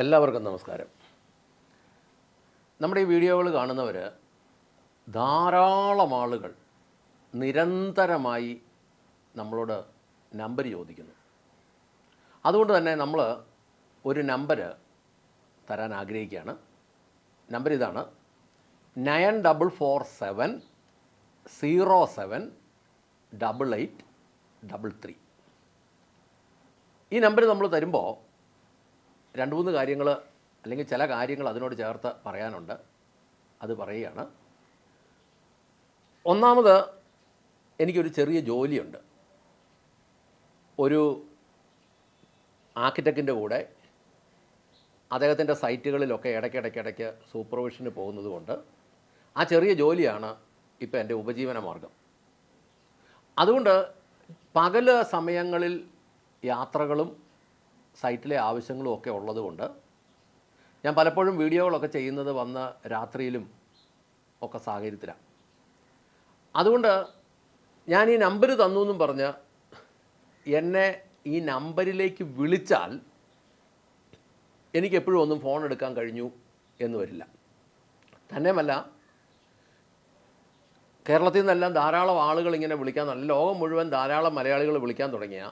എല്ലാവർക്കും നമസ്കാരം. നമ്മുടെ ഈ വീഡിയോകൾ കാണുന്നവർ ധാരാളം ആളുകൾ നിരന്തരമായി നമ്മളോട് നമ്പർ ചോദിക്കുന്നു. അതുകൊണ്ട് തന്നെ നമ്മൾ ഒരു നമ്പർ തരാൻ ആഗ്രഹിക്കുകയാണ്. നമ്പർ ഇതാണ് nine double four seven zero seven double eight double three. ഈ നമ്പർ നമ്മൾ തരുമ്പോൾ രണ്ട് മൂന്ന് കാര്യങ്ങൾ അല്ലെങ്കിൽ ചില കാര്യങ്ങൾ അതിനോട് ചേർത്ത് പറയാനുണ്ട്. അത് പറയുകയാണ്. ഒന്നാമത് എനിക്കൊരു ചെറിയ ജോലിയുണ്ട്. ഒരു ആർക്കിടെക്റ്റിന്റെ കൂടെ അദ്ദേഹത്തിന്റെ സൈറ്റുകളിലൊക്കെ ഇടയ്ക്കിടയ്ക്കിടയ്ക്ക് സൂപ്പർവിഷന് പോകുന്നതുകൊണ്ട് ആ ചെറിയ ജോലിയാണ് ഇപ്പോൾ എന്റെ ഉപജീവന മാർഗം. അതുകൊണ്ട് പകൽ സമയങ്ങളിൽ യാത്രകളും സൈറ്റിലെ ആവശ്യങ്ങളും ഒക്കെ ഉള്ളതുകൊണ്ട് ഞാൻ പലപ്പോഴും വീഡിയോകളൊക്കെ ചെയ്യുന്നത് വന്ന് രാത്രിയിലും ഒക്കെ സാഹചര്യത്തിലാണ് അതുകൊണ്ട് ഞാൻ ഈ നമ്പർ തന്നു എന്നും പറഞ്ഞ് എന്നെ ഈ നമ്പറിലേക്ക് വിളിച്ചാൽ എനിക്കെപ്പോഴും ഒന്നും ഫോൺ എടുക്കാൻ കഴിഞ്ഞു എന്ന് വരില്ല. തന്നെയുമല്ല കേരളത്തിൽ നിന്നെല്ലാം ധാരാളം ആളുകൾ ഇങ്ങനെ വിളിക്കാൻ നല്ല ലോകം മുഴുവൻ ധാരാളം മലയാളികൾ വിളിക്കാൻ തുടങ്ങിയ.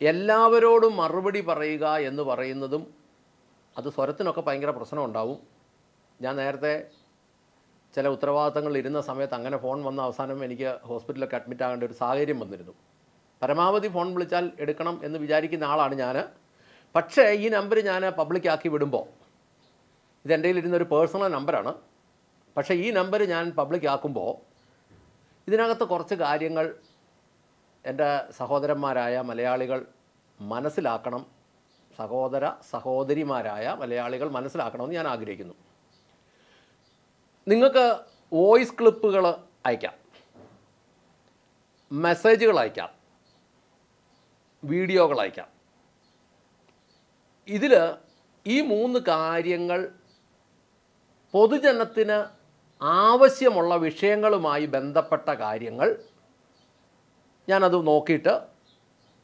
എല്ലാവരോടും മറുപടി പറയുക എന്ന് പറയുന്നതും അത് സ്വരത്തിനൊക്കെ ഭയങ്കര പ്രശ്നം ഉണ്ടാവും. ഞാൻ നേരത്തെ ചില ഉത്തരവാദിത്തങ്ങൾ ഇരുന്ന സമയത്ത് അങ്ങനെ ഫോൺ വന്ന അവസാനം എനിക്ക് ഹോസ്പിറ്റലിലൊക്കെ അഡ്മിറ്റ് ആകേണ്ട ഒരു സാഹചര്യം വന്നിരുന്നു. പരമാവധി ഫോൺ വിളിച്ചാൽ എടുക്കണം എന്ന് വിചാരിക്കുന്ന ആളാണ് ഞാൻ പക്ഷേ ഈ നമ്പർ ഞാൻ പബ്ലിക്കാക്കി വിടുമ്പോൾ ഇതെന്റെ എന്റെ കയ്യിലിരുന്ന ഒരു പേഴ്സണൽ നമ്പറാണ് പക്ഷേ ഈ നമ്പർ ഞാൻ പബ്ലിക്കാക്കുമ്പോൾ ഇതിനകത്ത് കുറച്ച് കാര്യങ്ങൾ എന്റെ സഹോദരന്മാരായ മലയാളികൾ മനസ്സിലാക്കണം സഹോദര സഹോദരിമാരായ മലയാളികൾ മനസ്സിലാക്കണമെന്ന് ഞാൻ ആഗ്രഹിക്കുന്നു. നിങ്ങൾക്ക് വോയിസ് ക്ലിപ്പുകൾ അയക്കാം മെസ്സേജുകൾ അയക്കാം വീഡിയോകൾ അയക്കാം. ഇതിൽ ഈ മൂന്ന് കാര്യങ്ങൾ പൊതുജനത്തിന് ആവശ്യമുള്ള വിഷയങ്ങളുമായി ബന്ധപ്പെട്ട കാര്യങ്ങൾ ഞാനത് നോക്കിയിട്ട്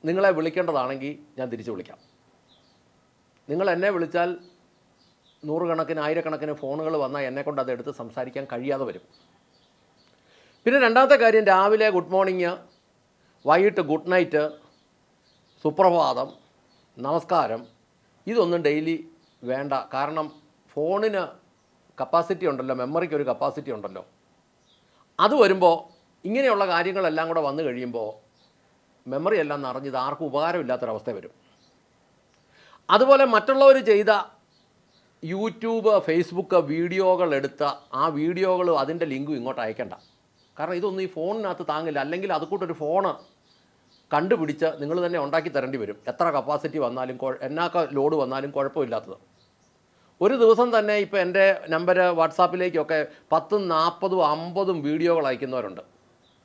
നിങ്ങളെ വിളിക്കേണ്ടതാണെങ്കിൽ ഞാൻ തിരിച്ചു വിളിക്കാം. നിങ്ങൾ എന്നെ വിളിച്ചാൽ നൂറുകണക്കിന് ആയിരക്കണക്കിന് ഫോണുകൾ വന്നാൽ എന്നെക്കൊണ്ട് അത് എടുത്ത് സംസാരിക്കാൻ കഴിയാതെ വരും. പിന്നെ രണ്ടാമത്തെ കാര്യം രാവിലെ ഗുഡ് മോർണിംഗ് വൈകിട്ട് ഗുഡ് നൈറ്റ് സുപ്രഭാതം നമസ്കാരം. ഇതൊന്നും ഡെയിലി വേണ്ട. കാരണം ഫോണിന് കപ്പാസിറ്റി ഉണ്ടല്ലോ മെമ്മറിക്ക് ഒരു കപ്പാസിറ്റി ഉണ്ടല്ലോ. അത് വരുമ്പോൾ ഇങ്ങനെയുള്ള കാര്യങ്ങളെല്ലാം കൂടെ വന്നു കഴിയുമ്പോൾ മെമ്മറി എല്ലാം നിറഞ്ഞത് ആർക്കും ഉപകാരമില്ലാത്തൊരവസ്ഥ വരും. അതുപോലെ മറ്റുള്ളവർ ചെയ്ത യൂട്യൂബ് ഫേസ്ബുക്ക് വീഡിയോകൾ എടുത്ത ആ വീഡിയോകളും അതിന്റെ ലിങ്കും ഇങ്ങോട്ട് അയക്കണ്ട. കാരണം ഇതൊന്നും ഈ ഫോണിനകത്ത് താങ്ങില്ല. അല്ലെങ്കിൽ അതുകൂട്ടൊരു ഫോണ് കണ്ടുപിടിച്ച് നിങ്ങൾ തന്നെ ഉണ്ടാക്കി തരേണ്ടി വരും. എത്ര കപ്പാസിറ്റി വന്നാലും എന്നാക്ക ലോഡ് വന്നാലും കുഴപ്പമില്ലാത്തത്. ഒരു ദിവസം തന്നെ ഇപ്പോൾ എന്റെ നമ്പർ വാട്സാപ്പിലേക്കൊക്കെ പത്തും നാൽപ്പതും അമ്പതും വീഡിയോകൾ അയക്കുന്നവരുണ്ട്.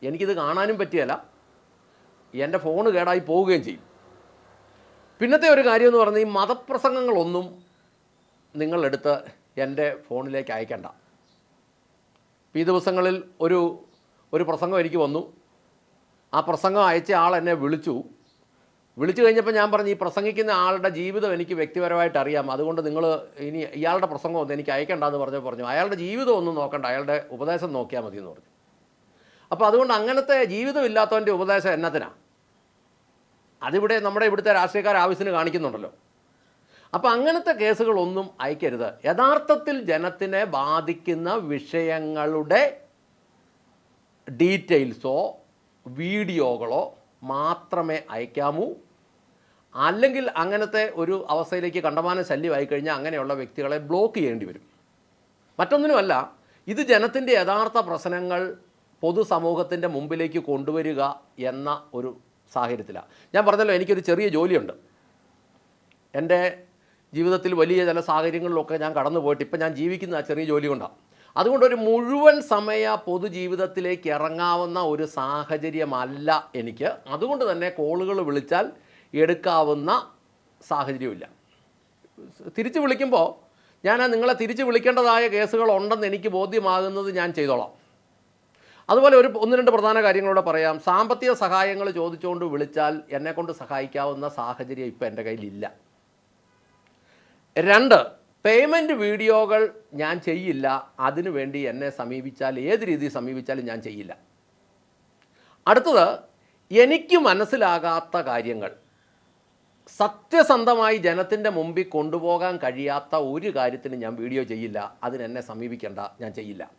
എനിക്കിത് കാണാനും പറ്റിയല്ല. എന്റെ ഫോണ് കേടായി പോവുകയും ചെയ്യും. പിന്നത്തെ ഒരു കാര്യം എന്ന് പറഞ്ഞാൽ ഈ മതപ്രസംഗങ്ങളൊന്നും നിങ്ങളെടുത്ത് എന്റെ ഫോണിലേക്ക് അയക്കണ്ട. ഈ ദിവസങ്ങളിൽ ഒരു ഒരു പ്രസംഗം എനിക്ക് വന്നു. ആ പ്രസംഗം അയച്ച ആൾ എന്നെ വിളിച്ചു. വിളിച്ചു കഴിഞ്ഞപ്പോൾ ഞാൻ പറഞ്ഞു ഈ പ്രസംഗിക്കുന്ന ആളുടെ ജീവിതം എനിക്ക് വ്യക്തിപരമായിട്ട് അറിയാം. അതുകൊണ്ട് നിങ്ങൾ ഇനി ഇയാളുടെ പ്രസംഗം ഒന്നും എനിക്ക് അയക്കണ്ടെന്ന് പറഞ്ഞു പറഞ്ഞു അയാളുടെ ജീവിതം ഒന്നും നോക്കണ്ട. അയാളുടെ ഉപദേശം നോക്കിയാൽ മതി എന്ന് പറഞ്ഞു. അപ്പോൾ അതുകൊണ്ട് അങ്ങനത്തെ ജീവിതമില്ലാത്തവന്റെ ഉപദേശം എന്നതിനാണ് അതിവിടെ നമ്മുടെ ഇവിടുത്തെ രാഷ്ട്രീയക്കാർ ആവശ്യത്തിന് കാണിക്കുന്നുണ്ടല്ലോ. അപ്പോൾ അങ്ങനത്തെ കേസുകളൊന്നും അയക്കരുത്. യഥാർത്ഥത്തിൽ ജനത്തിനെ ബാധിക്കുന്ന വിഷയങ്ങളുടെ ഡീറ്റെയിൽസോ വീഡിയോകളോ മാത്രമേ അയക്കാമൂ. അല്ലെങ്കിൽ അങ്ങനത്തെ ഒരു അവസ്ഥയിലേക്ക് കണ്ടമാനം ശല്യമായി കഴിഞ്ഞാൽ അങ്ങനെയുള്ള വ്യക്തികളെ ബ്ലോക്ക് ചെയ്യേണ്ടി വരും. മറ്റൊന്നിനുമല്ല ഇത് ജനത്തിന്റെ യഥാർത്ഥ പ്രശ്നങ്ങൾ പൊതുസമൂഹത്തിന്റെ മുമ്പിലേക്ക് കൊണ്ടുവരിക എന്ന ഒരു സാഹചര്യത്തിലാണ്. ഞാൻ പറഞ്ഞല്ലോ എനിക്കൊരു ചെറിയ ജോലിയുണ്ട്. എന്റെ ജീവിതത്തിൽ വലിയ ചില സാഹചര്യങ്ങളിലൊക്കെ ഞാൻ കടന്നു പോയിട്ട് ഇപ്പം ഞാൻ ജീവിക്കുന്ന ആ ചെറിയ ജോലി കൊണ്ടാണ്. അതുകൊണ്ട് ഒരു മുഴുവൻ സമയ പൊതുജീവിതത്തിലേക്ക് ഇറങ്ങാവുന്ന ഒരു സാഹചര്യമല്ല എനിക്ക്. അതുകൊണ്ട് തന്നെ കോളുകൾ വിളിച്ചാൽ എടുക്കാവുന്ന സാഹചര്യമില്ല തിരിച്ചു വിളിക്കുമ്പോൾ ഞാൻ നിങ്ങളെ തിരിച്ചു വിളിക്കേണ്ടതായ കേസുകൾ ഉണ്ടെന്ന് എനിക്ക് ബോധ്യമാകുന്നത് ഞാൻ ചെയ്തോളാം. അതുപോലെ ഒരു ഒന്ന് രണ്ട് പ്രധാന കാര്യങ്ങളോടെ പറയാം. സാമ്പത്തിക സഹായങ്ങൾ ചോദിച്ചുകൊണ്ട് വിളിച്ചാൽ എന്നെക്കൊണ്ട് സഹായിക്കാവുന്ന സാഹചര്യം ഇപ്പോൾ എന്റെ കയ്യിലില്ല. രണ്ട് പേയ്മെന്റ് വീഡിയോകൾ ഞാൻ ചെയ്യില്ല. അതിനു വേണ്ടി എന്നെ സമീപിച്ചാൽ ഏത് രീതിയിൽ സമീപിച്ചാലും ഞാൻ ചെയ്യില്ല. അടുത്തത് എനിക്ക് മനസ്സിലാകാത്ത കാര്യങ്ങൾ. സത്യസന്ധമായി ജനത്തിന്റെ മുമ്പിൽ കൊണ്ടുപോകാൻ കഴിയാത്ത ഒരു കാര്യത്തിന് ഞാൻ വീഡിയോ ചെയ്യില്ല. അതിനെന്നെ സമീപിക്കേണ്ട ഞാൻ ചെയ്യില്ല.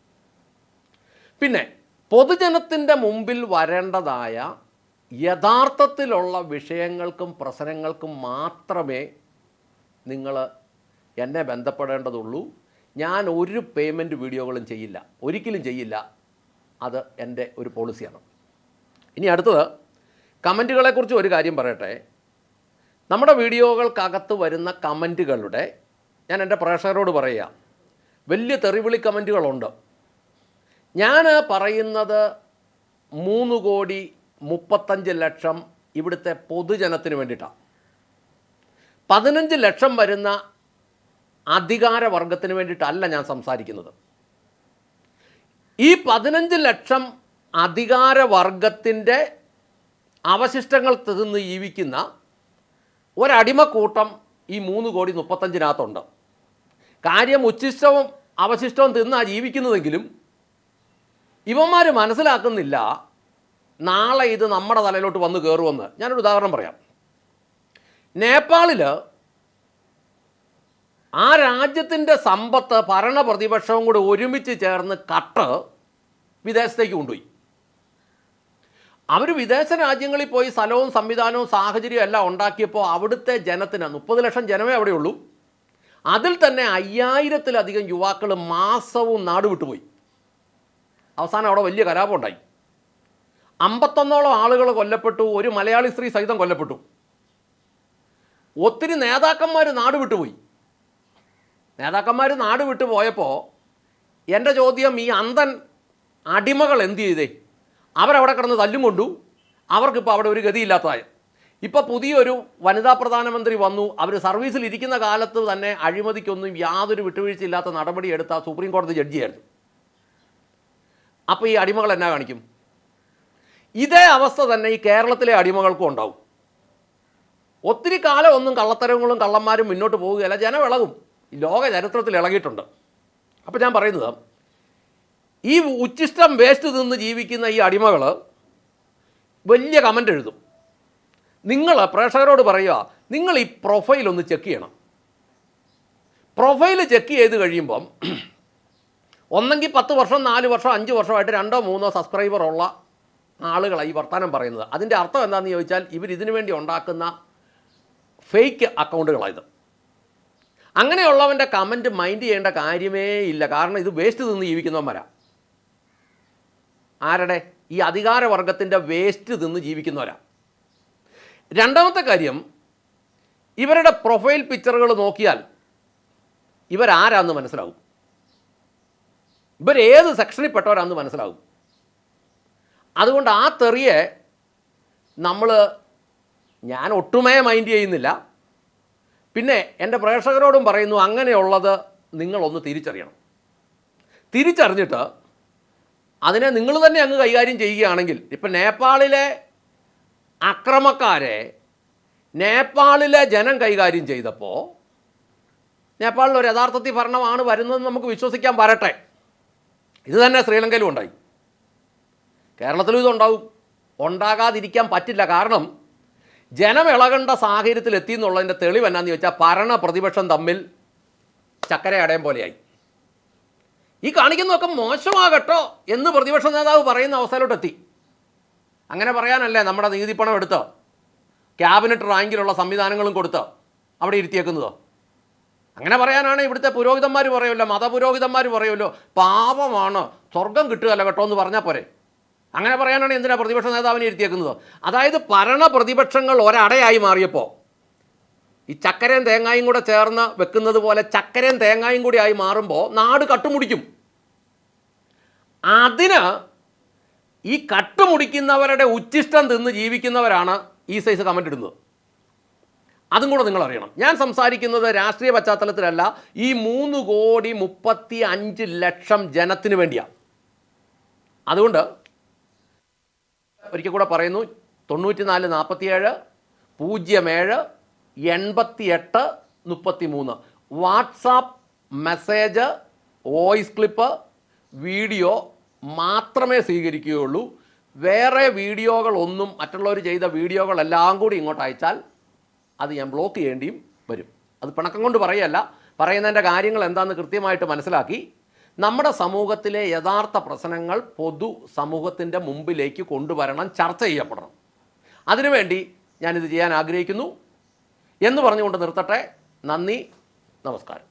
പിന്നെ പൊതുജനത്തിന്റെ മുമ്പിൽ വരേണ്ടതായ യഥാർത്ഥത്തിലുള്ള വിഷയങ്ങൾക്കും പ്രശ്നങ്ങൾക്കും മാത്രമേ നിങ്ങൾ എന്നെ ബന്ധപ്പെടേണ്ടതുള്ളൂ. ഞാൻ ഒരു പേയ്മെന്റ് വീഡിയോകളും ചെയ്യില്ല. ഒരിക്കലും ചെയ്യില്ല. അത് എന്റെ ഒരു പോളിസിയാണ്. ഇനി അടുത്തത് കമന്റുകളെക്കുറിച്ച് ഒരു കാര്യം പറയട്ടെ. നമ്മുടെ വീഡിയോകൾക്കകത്ത് വരുന്ന കമന്റുകളുടെ ഞാൻ എന്റെ പ്രേക്ഷകരോട് പറയുക വലിയ തെറിവിളി കമന്റുകളുണ്ട്. ഞാൻ പറയുന്നത് മൂന്ന് കോടി മുപ്പത്തഞ്ച് ലക്ഷം ഇവിടുത്തെ പൊതുജനത്തിന് വേണ്ടിയിട്ടാണ് പതിനഞ്ച് ലക്ഷം വരുന്ന അധികാരവർഗത്തിന് വേണ്ടിയിട്ടല്ല ഞാൻ സംസാരിക്കുന്നത്. ഈ പതിനഞ്ച് ലക്ഷം അധികാരവർഗത്തിന്റെ അവശിഷ്ടങ്ങൾ തിന്ന് ജീവിക്കുന്ന ഒരടിമക്കൂട്ടം ഈ മൂന്ന് കോടി മുപ്പത്തഞ്ചിനകത്തുണ്ട്. കാര്യം ഉച്ഛിഷ്ടവും അവശിഷ്ടവും തിന്നാ ജീവിക്കുന്നതെങ്കിലും ഇവന്മാർ മനസ്സിലാക്കുന്നില്ല നാളെ ഇത് നമ്മുടെ തലയിലോട്ട് വന്ന് കയറുമെന്ന് ഞാനൊരു ഉദാഹരണം പറയാം. നേപ്പാളിൽ ആ രാജ്യത്തിന്റെ സമ്പത്ത് ഭരണപ്രതിപക്ഷവും കൂടി ഒരുമിച്ച് ചേർന്ന് കട്ട് വിദേശത്തേക്ക് കൊണ്ടുപോയി. അവർ വിദേശ രാജ്യങ്ങളിൽ പോയി സ്ഥലവും സംവിധാനവും സാഹചര്യവും എല്ലാം ഉണ്ടാക്കിയപ്പോൾ അവിടുത്തെ ജനത്തിന് മുപ്പത് ലക്ഷം ജനമേ അവിടെയുള്ളൂ. അതിൽ തന്നെ അയ്യായിരത്തിലധികം യുവാക്കൾ മാസവും നാട് വിട്ടുപോയി അവസാനം അവിടെ വലിയ കലാപം ഉണ്ടായി അമ്പത്തൊന്നോളം ആളുകൾ കൊല്ലപ്പെട്ടു ഒരു മലയാളി സ്ത്രീ സഹിതം കൊല്ലപ്പെട്ടു. ഒത്തിരി നേതാക്കന്മാർ നാട് വിട്ടുപോയി. നേതാക്കന്മാർ നാട് വിട്ടു പോയപ്പോൾ എന്റെ ചോദ്യം ഈ അന്തൻ അടിമകൾ എന്ത് ചെയ്തേ? അവരവിടെ കിടന്ന് തല്ലും കൊണ്ടു. അവർക്കിപ്പോൾ അവിടെ ഒരു ഗതിയില്ലാത്തതായ. ഇപ്പോൾ പുതിയൊരു വനിതാ പ്രധാനമന്ത്രി വന്നു. അവർ സർവീസിൽ ഇരിക്കുന്ന കാലത്ത് തന്നെ അഴിമതിക്കൊന്നും യാതൊരു വിട്ടുവീഴ്ചയില്ലാത്ത നടപടി എടുത്ത സുപ്രീം കോടതി ജഡ്ജിയായിരുന്നു. അപ്പോൾ ഈ അടിമകൾ എന്നാ കാണിക്കും? ഇതേ അവസ്ഥ തന്നെ ഈ കേരളത്തിലെ അടിമകൾക്കും ഉണ്ടാവും. ഒത്തിരി കാലം ഒന്നും കള്ളത്തരങ്ങളും കള്ളന്മാരും മുന്നോട്ട് പോവുകയല്ല. ജനം ഇളകും ലോക ചരിത്രത്തിൽ ഇളകിയിട്ടുണ്ട്. അപ്പോൾ ഞാൻ പറയുന്നത് ഈ ഉച്ചിഷ്ടം വേസ്റ്റ് തിന്ന് ജീവിക്കുന്ന ഈ അടിമകൾ വലിയ കമന്റ് എഴുതും. നിങ്ങൾ പ്രേക്ഷകരോട് പറയുക നിങ്ങൾ ഈ പ്രൊഫൈൽ ഒന്ന് ചെക്ക് ചെയ്യണം. പ്രൊഫൈൽ ചെക്ക് ചെയ്ത് കഴിയുമ്പം ഒന്നെങ്കിൽ പത്ത് വർഷം നാല് വർഷം അഞ്ച് വർഷമായിട്ട് രണ്ടോ മൂന്നോ സബ്സ്ക്രൈബർ ഉള്ള ആളുകളാണ് ഈ വർത്തമാനം പറയുന്നത്. അതിന്റെ അർത്ഥം എന്താണെന്ന് ചോദിച്ചാൽ ഇവർ ഇതിനു വേണ്ടി ഉണ്ടാക്കുന്ന ഫേക്ക് അക്കൗണ്ടുകളായത്. അങ്ങനെയുള്ളവന്റെ കമന്റ് മൈൻഡ് ചെയ്യേണ്ട കാര്യമേ ഇല്ല. കാരണം ഇത് വേസ്റ്റ് തിന്ന് ജീവിക്കുന്നവന്മാരാ. ആരുടെ? ഈ അധികാരവർഗത്തിന്റെ വേസ്റ്റ് തിന്ന് ജീവിക്കുന്നവരാ. രണ്ടാമത്തെ കാര്യം ഇവരുടെ പ്രൊഫൈൽ പിക്ചറുകൾ നോക്കിയാൽ ഇവരാരാന്ന് മനസ്സിലാവും. ഇവരേത് സെക്ഷനിൽ പെട്ടവരാന്ന് മനസ്സിലാവും. അതുകൊണ്ട് ആ തെറിയെ നമ്മൾ ഞാൻ ഒട്ടുമേ മൈൻഡ് ചെയ്യുന്നില്ല. പിന്നെ എന്റെ പ്രേക്ഷകരോടും പറയുന്നു അങ്ങനെയുള്ളത് നിങ്ങളൊന്ന് തിരിച്ചറിയണം. തിരിച്ചറിഞ്ഞിട്ട് അതിനെ നിങ്ങൾ തന്നെ അങ്ങ് കൈകാര്യം ചെയ്യുകയാണെങ്കിൽ ഇപ്പം നേപ്പാളിലെ അക്രമക്കാരെ നേപ്പാളിലെ ജനം കൈകാര്യം ചെയ്തപ്പോൾ നേപ്പാളിൽ ഒരു യഥാർത്ഥത്തിൽ ഭരണമാണ് വരുന്നതെന്ന് നമുക്ക് വിശ്വസിക്കാൻ വരട്ടെ. ഇത് തന്നെ ശ്രീലങ്കയിലും ഉണ്ടായി. കേരളത്തിലും ഇതുണ്ടാവും. ഉണ്ടാകാതിരിക്കാൻ പറ്റില്ല. കാരണം ജനം ഇളകേണ്ട സാഹചര്യത്തിൽ എത്തി എന്നുള്ളതിന്റെ തെളിവ് എന്നാന്ന് ചോദിച്ചാൽ ഭരണ പ്രതിപക്ഷം തമ്മിൽ ചക്കര അടയം പോലെയായി. ഈ കാണിക്കുന്നതൊക്കെ മോശമാകട്ടോ എന്ന് പ്രതിപക്ഷ നേതാവ് പറയുന്ന അവസ്ഥയിലോട്ടെത്തി അങ്ങനെ പറയാനല്ലേ നമ്മുടെ നീതിപ്പണം എടുത്ത്. ക്യാബിനറ്റ് റാങ്കിലുള്ള സംവിധാനങ്ങളും കൊടുത്ത് അവിടെ ഇരുത്തിയേക്കുന്നത്? അങ്ങനെ പറയാനാണ് ഇവിടുത്തെ പുരോഹിതന്മാർ പറയുമല്ലോ മതപുരോഹിതന്മാർ പറയുമല്ലോ പാപമാണ് സ്വർഗം കിട്ടുകയല്ല കേട്ടോ എന്ന് പറഞ്ഞാൽ പോരെ. അങ്ങനെ പറയാനാണ് എന്തിനാ പ്രതിപക്ഷ നേതാവിനെ ഇരുത്തിയേക്കുന്നത്? അതായത് ഭരണ പ്രതിപക്ഷങ്ങൾ ഒരടയായി മാറിയപ്പോൾ ഈ ചക്കരയും തേങ്ങായും കൂടെ ചേർന്ന് വെക്കുന്നത് പോലെ ചക്കരയും തേങ്ങായും കൂടി ആയി മാറുമ്പോൾ നാട് കട്ടുമുടിക്കും. അതിന് ഈ കട്ടുമുടിക്കുന്നവരുടെ ഉച്ചിഷ്ടം തിന്ന് ജീവിക്കുന്നവരാണ് ഈ സൈസ് കമന്റ് ഇടുന്നത്. അതും കൂടെ നിങ്ങൾ അറിയണം. ഞാൻ സംസാരിക്കുന്നത് രാഷ്ട്രീയ പശ്ചാത്തലത്തിലല്ല ഈ മൂന്ന് കോടി മുപ്പത്തി അഞ്ച് ലക്ഷം ജനത്തിന് വേണ്ടിയാണ് അതുകൊണ്ട് ഒരിക്കൽ കൂടെ പറയുന്നു തൊണ്ണൂറ്റി നാല് നാൽപ്പത്തിയേഴ് പൂജ്യം ഏഴ് എൺപത്തി എട്ട് മുപ്പത്തി മൂന്ന് WhatsApp message voice clip video മാത്രമേ സ്വീകരിക്കുകയുള്ളൂ. വേറെ വീഡിയോകളൊന്നും മറ്റുള്ളവർ ചെയ്ത വീഡിയോകളെല്ലാം കൂടി ഇങ്ങോട്ട് അയച്ചാൽ അത് ഞാൻ ബ്ലോക്ക് ചെയ്യേണ്ടിയും വരും. അത് പിണക്കം കൊണ്ട് പറയല്ല പറയുന്നതിന്റെ കാര്യങ്ങൾ എന്താണെന്ന് കൃത്യമായിട്ട് മനസ്സിലാക്കി. നമ്മുടെ സമൂഹത്തിലെ യഥാർത്ഥ പ്രശ്നങ്ങൾ പൊതു സമൂഹത്തിന്റെ മുമ്പിലേക്ക് കൊണ്ടുവരണം ചർച്ച ചെയ്യപ്പെടണം. അതിനുവേണ്ടി ഞാനിത് ചെയ്യാൻ ആഗ്രഹിക്കുന്നു. എന്ന് പറഞ്ഞുകൊണ്ട് നിർത്തട്ടെ. നന്ദി നമസ്കാരം.